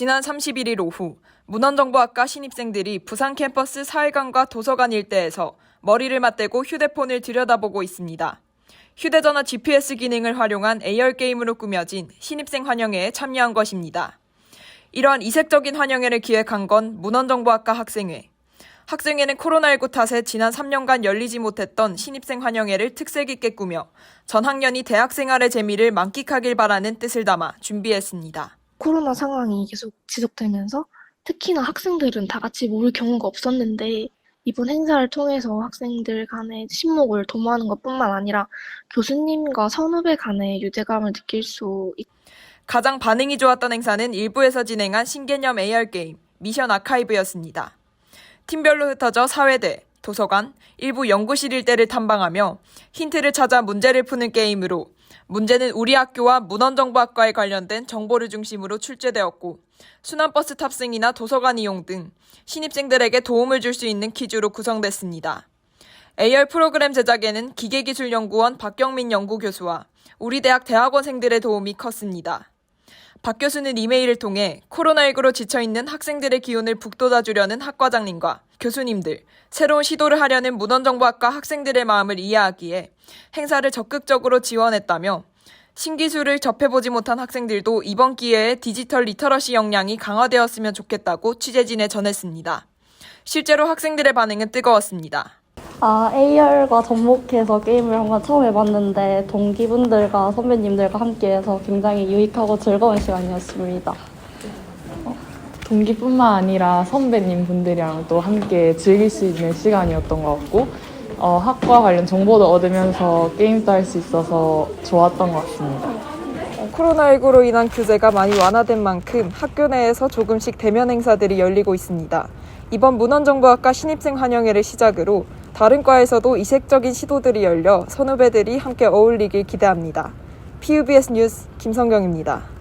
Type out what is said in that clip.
지난 31일 오후 문헌정보학과 신입생들이 부산 캠퍼스 사회관과 도서관 일대에서 머리를 맞대고 휴대폰을 들여다보고 있습니다. 휴대전화 GPS 기능을 활용한 AR 게임으로 꾸며진 신입생 환영회에 참여한 것입니다. 이러한 이색적인 환영회를 기획한 건 문헌정보학과 학생회. 학생회는 코로나19 탓에 지난 3년간 열리지 못했던 신입생 환영회를 특색 있게 꾸며 전 학년이 대학 생활의 재미를 만끽하길 바라는 뜻을 담아 준비했습니다. 코로나 상황이 계속 지속되면서 특히나 학생들은 다 같이 모일 경우가 없었는데 이번 행사를 통해서 학생들 간의 친목을 도모하는 것뿐만 아니라 교수님과 선후배 간의 유대감을 느낄 수 있, 가장 반응이 좋았던 행사는 일부에서 진행한 신개념 AR 게임 미션 아카이브였습니다. 팀별로 흩어져 사회대, 도서관, 일부 연구실 일대를 탐방하며 힌트를 찾아 문제를 푸는 게임으로 문제는 우리 학교와 문헌정보학과에 관련된 정보를 중심으로 출제되었고 순환버스 탑승이나 도서관 이용 등 신입생들에게 도움을 줄 수 있는 퀴즈로 구성됐습니다. AR 프로그램 제작에는 기계기술연구원 박경민 연구교수와 우리 대학 대학원생들의 도움이 컸습니다. 박 교수는 이메일을 통해 코로나19로 지쳐있는 학생들의 기운을 북돋아주려는 학과장님과 교수님들, 새로운 시도를 하려는 문헌정보학과 학생들의 마음을 이해하기에 행사를 적극적으로 지원했다며 신기술을 접해보지 못한 학생들도 이번 기회에 디지털 리터러시 역량이 강화되었으면 좋겠다고 취재진에 전했습니다. 실제로 학생들의 반응은 뜨거웠습니다. 아, AR과 접목해서 게임을 한번 처음 해봤는데 동기분들과 선배님들과 함께해서 굉장히 유익하고 즐거운 시간이었습니다. 동기뿐만 아니라 선배님 분들이랑 또 함께 즐길 수 있는 시간이었던 것 같고 어, 학과 관련 정보도 얻으면서 게임도 할 수 있어서 좋았던 것 같습니다. 코로나19로 인한 규제가 많이 완화된 만큼 학교 내에서 조금씩 대면 행사들이 열리고 있습니다. 이번 문헌정보학과 신입생 환영회를 시작으로 다른 과에서도 이색적인 시도들이 열려 선후배들이 함께 어울리길 기대합니다. PUBS 뉴스 김성경입니다.